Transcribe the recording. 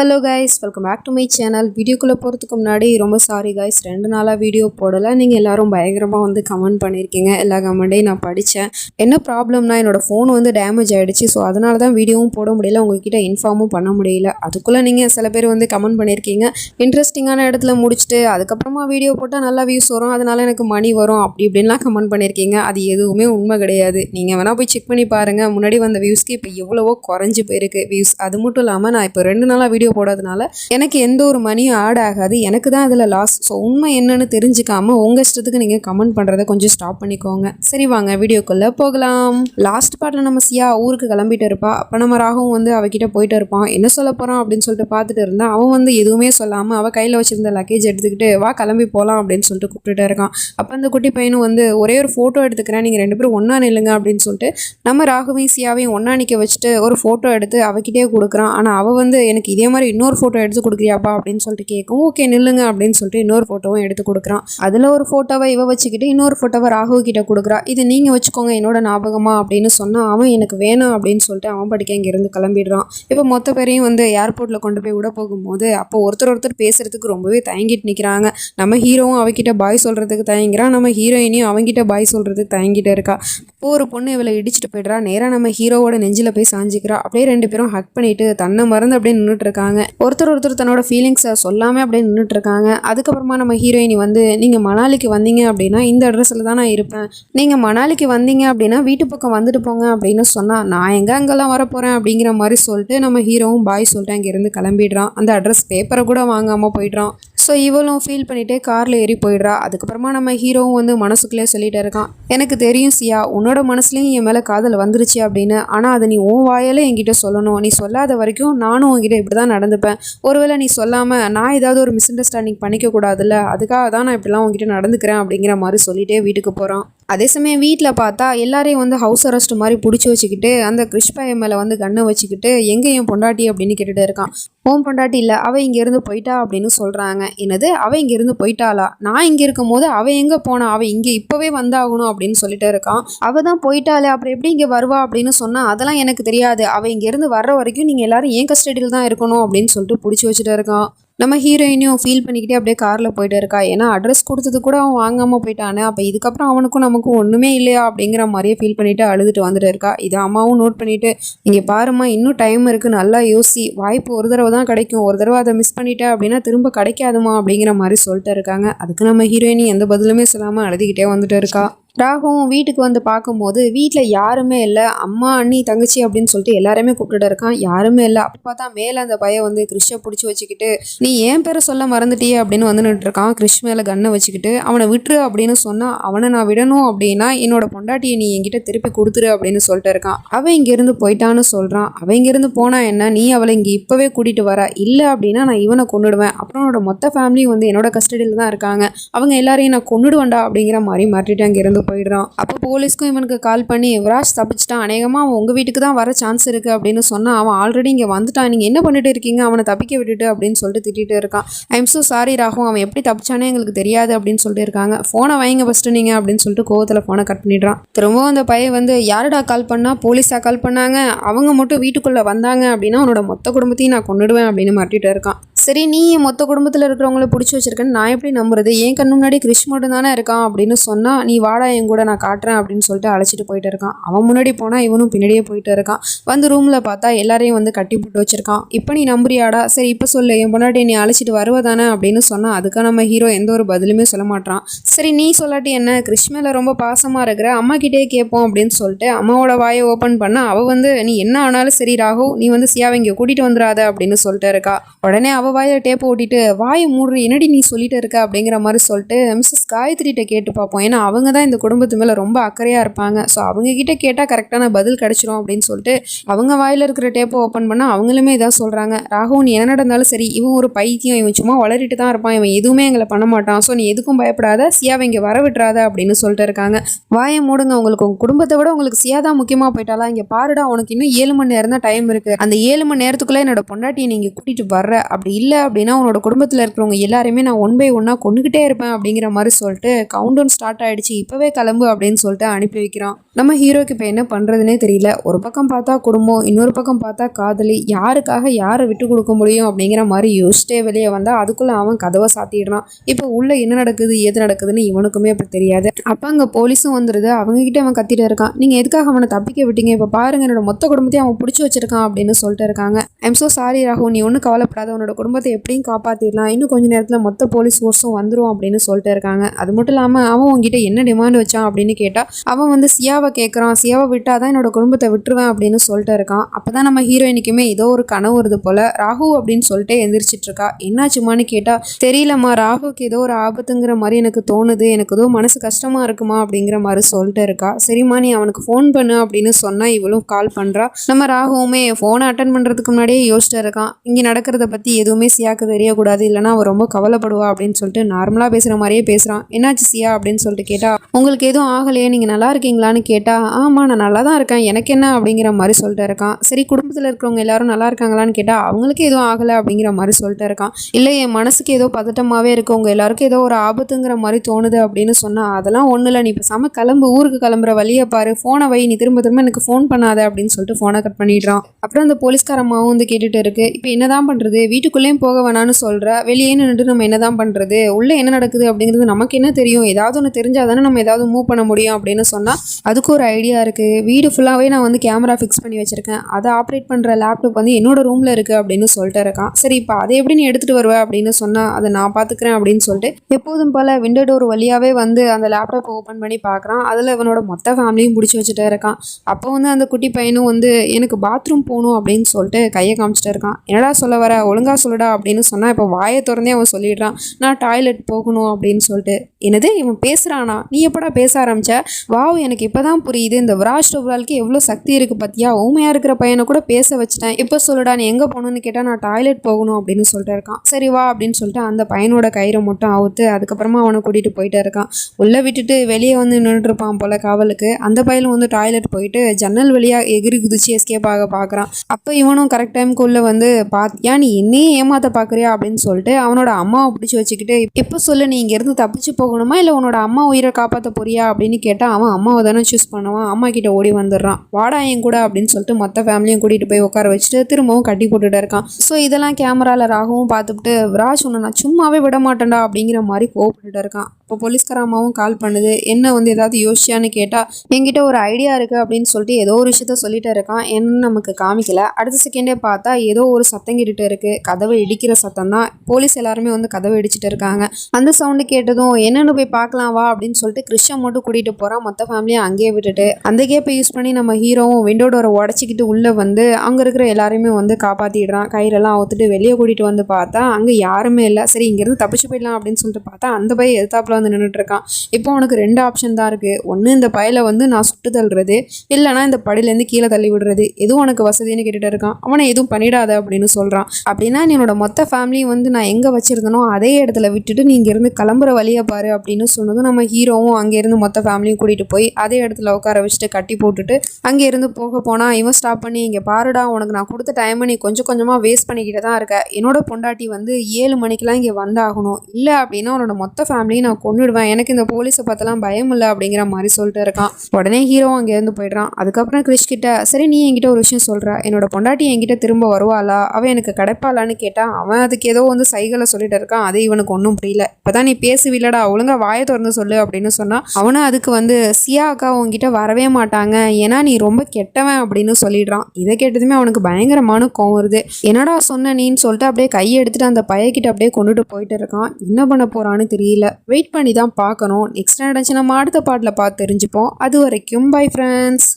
Hello guys welcome back to my channel வீடியோக்குள்ளே போகிறதுக்கு முன்னாடி ரொம்ப சாரி கைஸ் ரெண்டு நாளாக வீடியோ போடலை. நீங்கள் எல்லோரும் பயங்கரமாக வந்து கமெண்ட் பண்ணியிருக்கீங்க எல்லா கமெண்ட்டையும் நான் படித்தேன் என்ன ப்ராப்ளம்னா என்னோடய ஃபோன் வந்து டேமேஜ் ஆகிடுச்சு ஸோ அதனால தான் வீடியோவும் போட முடியல. உங்ககிட்ட இன்ஃபார்மும் பண்ண முடியல. அதுக்குள்ளே நீங்கள் சில பேர் வந்து கமெண்ட் பண்ணியிருக்கீங்க இன்ட்ரெஸ்டிங்கான இடத்துல முடிச்சுட்டு அதுக்கப்புறமா வீடியோ போட்டால் நல்லா வியூஸ் வரும். அதனால எனக்கு மணி வரும். அப்படி இப்படின்லாம் கமெண்ட் பண்ணியிருக்கீங்க அது எதுவுமே உண்மை கிடையாது. நீங்கள் வேணால் போய் செக் பண்ணி பாருங்கள் முன்னாடி வந்த வியூஸ்க்கு இப்போ எவ்வளவோ குறைஞ்சி போயிருக்கு. வியூஸ் அது மட்டும் இல்லாமல் நான் இப்போ ரெண்டு நாளாக வீடியோ போடாதனால எனக்கு எந்த ஒரு மணியும் ஆட் ஆகாது. எனக்கு தான் அதில் லாஸ் ஸோ உண்மை என்னன்னு தெரிஞ்சுக்காம உங்கள் இஷ்டத்துக்கு நீங்கள் கமெண்ட் பண்ணுறதை கொஞ்சம் ஸ்டாப் பண்ணிக்கோங்க. சரி வாங்க வீடியோக்குள்ளே போகலாம். லாஸ்ட் பார்ட்டில் நம்ம சியா ஊருக்கு கிளம்பிட்டு இருப்பா. அப்போ நம்ம ராகவும் வந்து அவகிட்ட போயிட்டு இருப்பான். என்ன சொல்ல போகிறான் அப்படின்னு சொல்லிட்டு பார்த்துட்டு இருந்தா அவன் வந்து எதுவுமே சொல்லாமல் அவள் கையில் வச்சிருந்த லக்கேஜ் எடுத்துக்கிட்டு வா கிளம்பி போகலாம் அப்படின்னு சொல்லிட்டு கூப்பிட்டுட்டே இருக்கான். அப்போ அந்த குட்டி பையனும் வந்து ஒரே ஒரு ஃபோட்டோ எடுத்துக்கிறேன். நீங்கள் ரெண்டு பேரும் ஒன்றா நில்லுங்க அப்படின்னு சொல்லிட்டு நம்ம ராகுவையும் சியாவையும் ஒன்றா நிற்க வச்சுட்டு ஒரு ஃபோட்டோ எடுத்து அவகிட்டே கொடுக்குறான். ஆனால் அவள் வந்து எனக்கு இதே மாதிரி இன்னொரு ஃபோட்டோ எடுத்து கொடுக்குறியாப்பா அப்படின்னு சொல்லிட்டு கேட்கும் ஓகே நில்லுங்க அப்படின்னு சொல்லிட்டு இன்னொரு ஃபோட்டோவும் எடுத்து கொடுக்குறான். அதில் ஒரு ஃபோட்டோவை இவ வச்சுக்கிட்டு இன்னொரு ஃபோட்டோவை ராகு கிட்ட கொடுக்குறா. இது நீங்கள் வச்சுக்கோங்க என்னோட ஞாபகமா அப்படின்னு சொன்னால் அவன் எனக்கு வேணாம் அப்படின்னு சொல்லிட்டு அவன் படிக்க இங்கேருந்து கிளம்பிடுறான். இப்போ மொத்த பேரையும் வந்து ஏர்போர்ட்டில் கொண்டு போய் விட போகும்போது அப்போ ஒருத்தர் ஒருத்தர் பேசுகிறதுக்கு ரொம்பவே தயங்கிட்டு நிற்கிறாங்க நம்ம ஹீரோவும் அவகிட்ட பாய் சொல்கிறதுக்கு தயங்குறான். நம்ம ஹீரோயினையும் அவங்கிட்ட பாய் சொல்கிறதுக்கு தயங்கிட்டு இருக்கா. இப்போ ஒரு பொண்ணு இவளை இடிச்சிட்டு போயிடுறா. நேராக நம்ம ஹீரோவோட நெஞ்சில் போய் சாஞ்சிக்கிறா. அப்படியே ரெண்டு பேரும் ஹக் பண்ணிட்டு தன்னை மறந்து அப்படியே நின்றுட்டு இருக்காங்க. ஒருத்தர் ஒருத்தர் தன்னோட ஃபீலிங்ஸை சொல்லாமல் அப்படியே நின்றுட்டு இருக்காங்க அதுக்கப்புறமா நம்ம ஹீரோயினி வந்து நீங்கள் மணாலிக்கு வந்தீங்க அப்படின்னா இந்த அட்ரஸில் தான் நான் இருப்பேன். நீங்கள் மணாலிக்கு வந்தீங்க அப்படின்னா வீட்டு பக்கம் வந்துட்டு போங்க அப்படின்னு சொன்னால் நான் எங்கே அங்கெல்லாம் வரப்போகிறேன் அப்படிங்கிற மாதிரி சொல்லிட்டு நம்ம ஹீரோவும் பாய் சொல்லிட்டு அங்கேருந்து கிளம்பிடுறான். அந்த அட்ரஸ் பேப்பரை கூட வாங்காமல் போயிடுறான். ஸோ இவளும் ஃபீல் பண்ணிகிட்டே காரில் ஏறி போயிடுறா. அதுக்கப்புறமா நம்ம ஹீரோவும் வந்து மனசுக்குள்ளே சொல்லிட்டு இருக்கான். எனக்கு தெரியும் சியா உன்னோட மனசுலேயும் என் மேலே காதல் வந்துருச்சு அப்படின்னு. ஆனால் அதை நீ உன் வாயால் என்கிட்ட சொல்லணும். நீ சொல்லாத வரைக்கும் நானும் உன்கிட்ட இப்படி தான் நடந்துப்பேன். ஒருவேளை நீ சொல்லாமல் நான் ஏதாவது ஒரு மிஸ் அண்டர்ஸ்டாண்டிங் பண்ணிக்க கூடாதுல்ல அதுக்காக தான் நான் இப்படிலாம் உங்ககிட்ட நடந்துக்கிறேன் அப்படிங்கிற மாதிரி சொல்லிட்டே வீட்டுக்கு போகிறான் அதே சமயம் வீட்டில் பார்த்தா எல்லாரையும் வந்து ஹவுஸ் அரெஸ்ட் மாதிரி பிடிச்சி வச்சுக்கிட்டு அந்த கிறிஷ் மேலே வந்து கண்ணை வச்சுக்கிட்டு எங்கே என் பொண்டாட்டி அப்படின்னு கேட்டுகிட்டு இருக்கான். ஓம் பொண்டாட்டி இல்லை அவள் இங்கேருந்து போயிட்டா அப்படின்னு சொல்கிறாங்க என்னது? அவள் இங்கேருந்து போயிட்டாளா? நான் இங்கே இருக்கும் போது அவள் எங்கே போனா? அவள் இங்கே இப்போவே வந்தாகணும் அப்படின்னு சொல்லிட்டு இருக்கான். அவள் தான் போயிட்டாளே அப்புறம் எப்படி இங்கே வருவா அப்படின்னு சொன்னால் அதெல்லாம் எனக்கு தெரியாது. அவள் இங்கேருந்து வர்ற வரைக்கும் நீங்கள் எல்லாரும் ஏன் கஸ்டடியில் தான் இருக்கணும் அப்படின்னு சொல்லிட்டு பிடிச்சி வச்சுட்டு இருக்கான். நம்ம ஹீரோயினையும் ஃபீல் பண்ணிக்கிட்டே அப்படியே காரில் போயிட்டு இருக்கா? ஏன்னா அட்ரஸ் கொடுத்தது கூட அவன் வாங்காமல் போயிட்டானே. அப்போ இதுக்கப்புறம் அவனுக்கும் நமக்கும் ஒன்றுமே இல்லையா? அப்படிங்கிற மாதிரியே ஃபீல் பண்ணிவிட்டு அழுதுட்டு வந்துட்டு இருக்கா. இது அம்மாவும் நோட் பண்ணிவிட்டு இங்கே பாருமா இன்னும் டைம் இருக்குது நல்லா யோசி. வாய்ப்பு ஒரு தடவை தான் கிடைக்கும். ஒரு தடவை அதை மிஸ் பண்ணிட்ட அப்படின்னா திரும்ப கிடைக்காதுமா அப்படிங்கிற மாதிரி சொல்லிட்டு இருக்காங்க. அதுக்கு நம்ம ஹீரோயினி எந்த பதிலுமே சொல்லாமல் அழுதுகிட்டே வந்துட்டு இருக்கா. ராகவும் வீட்டுக்கு வந்து பார்க்கும்போது வீட்டில் யாருமே இல்லை. அம்மா அண்ணி தங்கச்சி அப்படின்னு சொல்லிட்டு எல்லாருமே கூப்பிட்டு இருக்கான். யாருமே இல்லை. அப்போ தான் மேலே அந்த பையன் வந்து கிறிஷை பிடிச்சி வச்சுக்கிட்டு நீ ஏன் பேரை சொல்ல மறந்துட்டியே? அப்படின்னு வந்து நின்னுட்டு இருக்கான். கிறிஷ் மேலே கண்ணை வச்சுக்கிட்டு அவனை விட்டுரு அப்படின்னு சொன்னால் அவனை நான் விடணும் அப்படின்னா என்னோட பொண்டாட்டியை நீ என்கிட்ட திருப்பி கொடுத்துரு அப்படின்னு சொல்லிட்டு இருக்கான். அவன் இங்கேருந்து போயிட்டான்னு சொல்கிறான் அவன் இங்கேருந்து போனா என்ன? நீ அவளை இங்கே இப்போவே கூட்டிகிட்டு வர. இல்லை அப்படின்னா நான் இவனை கொண்டுடுவேன் அப்புறம் அவனோட மொத்த ஃபேமிலியும் வந்து என்னோட கஸ்டடியில் தான் இருக்காங்க. அவங்க எல்லாரையும் நான் கொண்டுடுவேன்டா அப்படிங்கிற மாதிரி மாட்டிட்டு அங்கேருந்து போயிடுறான். அப்போ போலீஸ்க்கும் இவனுக்கு கால் பண்ணி யுவராஜ் தப்பிச்சிட்டான். அநேகமாக அவன் உங்கள் வீட்டுக்கு தான் வர சான்ஸ் இருக்குது அப்படின்னு சொன்னால் அவன் ஆல்ரெடி இங்கே வந்துட்டான். நீங்கள் என்ன பண்ணிட்டு இருக்கீங்க? அவனை தப்பிக்க விட்டுட்டு அப்படின்னு சொல்லிட்டு திட்டிட்டு இருக்கான். ஐம் ஸோ சாரி ராகும் அவன் எப்படி தப்பிச்சானே எங்களுக்கு தெரியாது அப்படின்னு சொல்லிட்டு இருக்காங்க. ஃபோனை வைங்க ஃபஸ்ட்டு நீங்கள் அப்படின்னு சொல்லிட்டு கோவத்தில் ஃபோனை கட் பண்ணிடுறான். திரும்பவும் அந்த பையன் வந்து யாருடா கால் பண்ணால் போலீஸாக கால் பண்ணாங்க. அவங்க மட்டும் வீட்டுக்குள்ளே வந்தாங்க அப்படின்னா அவனோட மொத்த குடும்பத்தையும் நான் கொண்டுடுவேன் அப்படின்னு மாட்டிட்டு இருக்கான். சரி நீ என் மொத்த குடும்பத்தில் இருக்கிறவங்கள பிடிச்சி வச்சிருக்கேன்னு நான் எப்படி நம்புறது? என் கண்ணு முன்னாடி கிறிஷ் மட்டும் தானே இருக்கான் அப்படின்னு சொன்னால் நீ வாடா என் கூட நான் காட்டுறேன் அப்படின்னு சொல்லிட்டு அழைச்சிட்டு போயிட்டு இருக்கான். அவன் முன்னாடி போனால் இவனும் பின்னாடியே போயிட்டு இருக்கான். வந்து ரூமில் பார்த்தா எல்லாரையும் வந்து கட்டி போட்டு வச்சிருக்கான். இப்போ நீ நம்புறியாடா? சரி இப்போ சொல்லு. என் முன்னாடி நீ அழைச்சிட்டு வருவதானே அப்படின்னு சொன்னால் அதுக்காக நம்ம ஹீரோ எந்த ஒரு பதிலுமே சொல்ல மாட்டான் சரி நீ சொல்லாட்டி என்ன? கிறிஷ் மேலே ரொம்ப பாசமாக இருக்கிற அம்மா கிட்டே கேட்போம் அப்படின்னு சொல்லிட்டு அம்மாவோட வாயை ஓப்பன் பண்ண அவள் வந்து நீ என்ன ஆனாலும் சரி ராகு நீ வந்து சியாவை இங்கே கூட்டிகிட்டு வந்துடாத அப்படின்னு சொல்லிட்டு இருக்கா. உடனே அவள் வாயை டேப் ஓட்டிட்டு வாயை மூடுற என்னடி நீ சொல்லிட்டு இருக்க? அப்படிங்கிற மாதிரி சொல்லிட்டு மிஸ்ஸஸ் காயத்ரிகிட்ட கேட்டு பார்ப்போம். ஏன்னா அவங்க தான் இந்த குடும்பத்து மேலே ரொம்ப அக்கறையாக இருப்பாங்க. ஸோ அவங்கக்கிட்ட கேட்டால் கரெக்டான பதில் கிடைச்சிரும் அப்படின்னு சொல்லிட்டு அவங்க வாயில் இருக்கிற டேப்பை ஓப்பன் பண்ணால் அவங்களுமே இதான் சொல்கிறாங்க ராகு நீ என்ன நடந்தாலும் சரி இவன் ஒரு பைத்தியம் இவன் சும்மா வளரிட்டு தான் இருப்பான். இவன் எதுவுமே எங்களை பண்ண மாட்டான். ஸோ நீ எதுக்கும் பயப்படாத சியாவை இங்கே வர விட்டுறாத அப்படின்னு சொல்லிட்டு இருக்காங்க. வாயை மூடுங்க உங்களுக்கு உங்கள் குடும்பத்தை விட உங்களுக்கு சியா தான் முக்கியமாக போயிட்டாலா இங்கே பாருடா உனக்கு இன்னும் ஏழு மணி நேரம் தான் டைம் இருக்குது அந்த ஏழு மணி நேரத்துக்குள்ளே என்னோட பொண்டாட்டியை நீங்கள் கூட்டிகிட்டு வர்ற அப்படி இல்லை அப்படின்னா உன்னோட குடும்பத்தில் இருக்கிறவங்க எல்லாருமே நான் ஒன் பை ஒன்னாக கொண்டுகிட்டே இருப்பேன் அப்படிங்கிற மாதிரி சொல்லிட்டு கவுண்ட் டவுன் ஸ்டார்ட் ஆகிடுச்சு இப்போவே கிளம்பு அப்படின்னு சொல்லிட்டு அனுப்பி வைக்கிறான். நம்ம ஹீரோக்கு இப்போ என்ன பண்ணுறதுனே தெரியல. ஒரு பக்கம் பார்த்தா குடும்பம் இன்னொரு பக்கம் பார்த்தா காதலி. யாருக்காக யாரை விட்டு கொடுக்க முடியும் அப்படிங்கிற மாதிரி யோசிச்சிட்டே வெளியே வந்தால் அதுக்குள்ளே அவன் கதவை சாத்திடுறான். இப்போ உள்ள என்ன நடக்குது எது நடக்குதுன்னு இவனுக்குமே அப்படி தெரியாது. அப்போ அங்கே போலீஸும் வந்துடுது அவங்க கிட்ட அவன் கத்திட்டு இருக்கான். நீங்கள் எதுக்காக அவனை தப்பிக்க விட்டீங்க? இப்போ பாருங்க என்னோட மொத்த குடும்பத்தையும் அவன் பிடிச்சி வச்சிருக்கான் அப்படின்னு சொல்லிட்டு இருக்காங்க. I'm so sorry Ragu. நீ ஒன்றும் கவலைப்படாத. உன்னோட குடும்பத்தை எப்படியும் காப்பாற்றிடலாம் இன்னும் கொஞ்ச நேரத்தில் மொத்த போலீஸ் ஃபோர்ஸும் வந்துடும் அப்படின்னு சொல்லிட்டு இருக்காங்க. அது மட்டும் இல்லாமல் அவன் உங்ககிட்ட என்ன டிமாண்ட் வச்சான் அப்படின்னு கேட்டால் அவன் வந்து சியாவை கேட்குறான் சியாவை விட்டால் தான் என்னோட குடும்பத்தை விட்டுருவேன் அப்படின்னு சொல்லிட்டு இருக்கான். அப்போ தான் நம்ம ஹீரோயினுக்குமே ஏதோ ஒரு கனவு வருது போல். ராகு அப்படின்னு சொல்லிட்டு எந்திரிச்சிட்டு இருக்கா. என்னாச்சுமான்னு கேட்டால் தெரியலம்மா ராகுக்கு ஏதோ ஒரு ஆபத்துங்கிற மாதிரி எனக்கு தோணுது. எனக்கு ஏதோ மனசு கஷ்டமாக இருக்குமா அப்படிங்கிற மாதிரி சொல்லிட்டு இருக்கா. சரிம்மா நீ அவனுக்கு ஃபோன் பண்ணு அப்படின்னு சொன்னால் இவளும் கால் பண்ணுறா நம்ம ராகுவுமே ஃபோனை அட்டன் பண்ணுறதுக்கு முன்னாடியே யோசிச்சுட்டு இருக்கான். இங்கே நடக்கிறத பற்றி எதுவுமே சியாக்கு தெரியக்கூடாது இல்லைனா அவள் ரொம்ப கவலைப்படுவா அப்படின்னு சொல்லிட்டு நார்மலாக பேசுகிற மாதிரியே பேசுகிறான் என்னாச்சு சியா? அப்படின்னு சொல்லிட்டு கேட்டால் உங்களுக்கு எதுவும் ஆகலையே நீங்கள் நல்லா இருக்கீங்களான்னு கேட்டால் ஆமாம் நான் நல்லா தான் இருக்கேன் எனக்கு என்ன? அப்படிங்கிற மாதிரி சொல்லிட்டு இருக்கான். சரி குடும்பத்தில் இருக்கிறவங்க எல்லாரும் நல்லா இருக்காங்களான்னு கேட்டால் அவங்களுக்கு எதுவும் ஆகலை அப்படிங்கிற மாதிரி சொல்லிட்டு இருக்கான். இல்லை என் மனசுக்கு ஏதோ பதட்டமாகவே இருக்கு உங்கள் எல்லாருக்கும் ஏதோ ஒரு ஆபத்துங்கிற மாதிரி தோணுது அப்படின்னு சொன்னால் அதெல்லாம் ஒன்றும் இல்லை நீ இப்போ சம கிளம்பு ஊருக்கு கிளம்புற வழியை பாரு ஃபோனை வை நீ திரும்ப திரும்ப எனக்கு ஃபோன் பண்ணாத அப்படின்னு சொல்லிட்டு ஃபோனை கட் பண்ணிடுறான். அப்புறம் அந்த போலீஸ்கார அம்மாவும் வந்து கேட்டுட்டு இருக்கு இப்போ என்னதான் பண்ணுறது வீட்டுக்குள்ளேயும் போக வேணாம்னு சொல்கிற வெளியே நின்றுட்டு நம்ம என்ன தான் பண்ணுறது உள்ளே என்ன நடக்குது அப்படிங்கிறது நமக்கு என்ன தெரியும்? ஏதாவது ஒன்று தெரிஞ்சால் தானே நம்ம ஏதாவது மூவ் பண்ண முடியும் அப்படின்னு சொன்னால் அதுக்கு ஒரு ஐடியா இருக்குது வீடு ஃபுல்லாகவே நான் வந்து கேமரா ஃபிக்ஸ் பண்ணி வச்சுருக்கேன். அதை ஆப்ரேட் பண்ணுற லேப்டாப் வந்து என்னோடய ரூமில் இருக்குது அப்படின்னு சொல்லிட்டு இருக்கான். சரி இப்போ அதை எப்படி நீ எடுத்துகிட்டு வருவ அப்படின்னு சொன்னால் அதை நான் பார்த்துக்கிறேன் அப்படின்னு சொல்லிட்டு எப்போதும் போல் விண்டோ டோர் வழியாகவே வந்து அந்த லேப்டாப் ஓப்பன் பண்ணி பார்க்குறான் அதில் இவனோட மொத்த ஃபேமிலியும் பிடிச்சி வச்சுட்டே இருக்கான். அப்போ வந்து அந்த குட்டி பையனும் வந்து எனக்கு பாத்ரூம் போகணும் அப்படின்னு சொல்லிட்டு கையை காமிச்சிட்டு இருக்கான். என்னடா சொல்ல வர? ஒழுங்கா போடா அப்படின்னு சொன்னால் இப்போ வாயை திறந்தே அவன் சொல்லிடுறான் நான் டாய்லெட் போகணும் அப்படின்னு சொல்லிட்டு. என்னது? இவன் பேசுகிறானா நீ எப்படா பேச ஆரம்பிச்ச? வாவ் எனக்கு இப்போ தான் புரியுது. இந்த விராஜ் டோப்ராலுக்கு எவ்வளோ சக்தி இருக்குது பார்த்தியா ஊமையாக இருக்கிற பையனை கூட பேச வச்சுட்டேன். இப்போ சொல்லுடா நீ எங்கே போகணும்னு கேட்டால் நான் டாய்லெட் போகணும் அப்படின்னு சொல்லிட்டு இருக்கான். சரி வா அப்படின்னு சொல்லிட்டு அந்த பையனோட கயிறை மட்டும் அவுத்து அதுக்கப்புறமா அவனை கூட்டிகிட்டு போயிட்டு இருக்கான். உள்ளே விட்டுட்டு வெளியே வந்து நின்றுட்டு போல காவலுக்கு. அந்த பையனும் வந்து டாய்லெட் போயிட்டு ஜன்னல் வழியாக எகிரி குதிச்சு எஸ்கேப் ஆக பார்க்குறான் அப்போ இவனும் கரெக்ட் டைமுக்கு உள்ளே வந்து பாத்தியா நீ என்னையே ஏமாத்த பார்க்குறியா அப்படின்னு சொல்லிட்டு அவனோட அம்மாவை பிடிச்சி வச்சுக்கிட்டு எப்போ சொல்லு நீ இங்கேருந்து தப்பிச்சு போகணுமா? இல்லை உன்னோட அம்மா உயிரை காப்பாற்ற போறியா? அப்படின்னு கேட்டால் அவன் அம்மாவை தானே சூஸ் பண்ணுவான். அம்மா கிட்ட ஓடி வந்துடுறான். வாடா என் கூட அப்படின்னு சொல்லிட்டு மொத்த ஃபேமிலியும் கூட்டிகிட்டு போய் உட்கார வச்சுட்டு திரும்பவும் கட்டி போட்டுட்டு இருக்கான். ஸோ இதெல்லாம் கேமராவில் ராகவும் பார்த்துட்டு ராஜ் உன்னை நான் சும்மாவே விட மாட்டேன்டா அப்படிங்கிற மாதிரி கோவப்பட்டுட்டு இருக்கான். இப்போ போலீஸ்கார அம்மாவும் கால் பண்ணுது. என்ன வந்து ஏதாவது யோசிச்சான்னு கேட்டால் என்கிட்ட ஒரு ஐடியா இருக்குது அப்படின்னு சொல்லிட்டு ஏதோ ஒரு விஷயத்த சொல்லிட்டு இருக்கான். என்னன்னு நமக்கு காமிக்கல. அடுத்த செகண்டே பார்த்தா ஏதோ ஒரு சத்தம் கிட்டுட்டு இருக்குது கதவை இடிக்கிற சத்தம் தான் போலீஸ் எல்லாருமே வந்து கதவை இடிச்சிட்டு இருக்காங்க. அந்த சவுண்டு கேட்டதும் என்னென்னு போய் பார்க்கலாம் வா அப்படின்னு சொல்லிட்டு கிறிஷன் மட்டும் கூட்டிகிட்டு போகிறான் மொத்த ஃபேமிலியும் அங்கேயே விட்டுட்டு அந்த கேப்பை யூஸ் பண்ணி நம்ம ஹீரோவும் விண்டோ டோரை உடச்சிக்கிட்டு உள்ளே வந்து அங்கே இருக்கிற எல்லாருமே வந்து காப்பாற்றிடுறான் கயிறெல்லாம் அவுத்துட்டு வெளியே கூட்டிகிட்டு வந்து பார்த்தா அங்கே யாருமே இல்லை. சரி இங்கேருந்து தப்பிச்சு போயிடலாம் அப்படின்னு சொல்லிட்டு பார்த்தா அந்த பையன் எதிர்த்தாப்பில் வந்து நின்றுட்டு இருக்கான். இப்போ உனக்கு ரெண்டு ஆப்ஷன் தான் இருக்குது ஒன்று இந்த பயலை வந்து நான் சுட்டு தள்ளுறது இல்லைனா இந்த படியிலேருந்து கீழே தள்ளி விடுறது. எதுவும் உனக்கு வசதின்னு கேட்டுட்டு இருக்கான். அவனை எதுவும் பண்ணிடாத அப்படின்னு சொல்கிறான் அப்படின்னா என்னோட என்னோட மொத்த ஃபேமிலியும் வந்து நான் எங்கே வச்சுருந்தனோ அதே இடத்துல விட்டுட்டு நீ இங்கேருந்து கிளம்புற வழியை பாரு அப்படின்னு சொன்னதும் நம்ம ஹீரோவும் அங்கேருந்து மொத்த ஃபேமிலியும் கூட்டிகிட்டு போய் அதே இடத்துல உட்கார வச்சுட்டு கட்டி போட்டுட்டு அங்கேருந்து போக போனால் இவன் ஸ்டாப் பண்ணி இங்கே பாருடா உனக்கு நான் கொடுத்த டைமை நீ கொஞ்சம் கொஞ்சமாக வேஸ்ட் பண்ணிக்கிட்டு தான் இருக்க. என்னோட பொண்டாட்டி வந்து ஏழு மணிக்கெலாம் இங்கே வந்தாகணும். இல்லை அப்படின்னா உன்னோட மொத்த ஃபேமிலியும் நான் கொண்டுடுவேன் எனக்கு இந்த போலீஸை பார்த்தலாம் பயம் இல்லை அப்படிங்கிற மாதிரி சொல்லிட்டு இருக்கான். உடனே ஹீரோ அங்கேருந்து போயிடுறான். அதுக்கப்புறம் கிறிஷ் கிட்ட சரி நீ என்கிட்ட ஒரு விஷயம் சொல்கிற என்னோட பொண்டாட்டி என்கிட்ட திரும்ப வருவாளா? அவள் எனக்கு கிடைப்பாளான்னு கேட்டால் அவன் அதுக்கு ஏதோ வந்து சைகளை சொல்லிட்டு இருக்கான். அது இவனுக்கு ஒன்றும் புரியல. இப்போதான் நீ பேசுவில்லடா ஒழுங்கா வாயை திறந்து சொல்லு அப்படின்னு சொன்னால் அவனும் அதுக்கு வந்து சியா அக்கா உங்ககிட்ட வரவே மாட்டாங்க. ஏன்னா நீ ரொம்ப கெட்டவன் அப்படின்னு சொல்லிடுறான். இதை கேட்டதுமே அவனுக்கு பயங்கரமான கோவம் வருது. என்னடா சொன்ன நீன்னு சொல்லிட்டு அப்படியே கையை எடுத்துட்டு அந்த பையக்கிட்ட அப்படியே கொண்டுட்டு போயிட்டு இருக்கான். என்ன பண்ண போறான்னு தெரியல. வெயிட் பண்ணி தான் பார்க்கணும். நெக்ஸ்ட் நடந்துச்சு நம்ம அடுத்த பாட்டில் பார்த்து தெரிஞ்சுப்போம். அது வரைக்கும் பை ஃப்ரெண்ட்ஸ்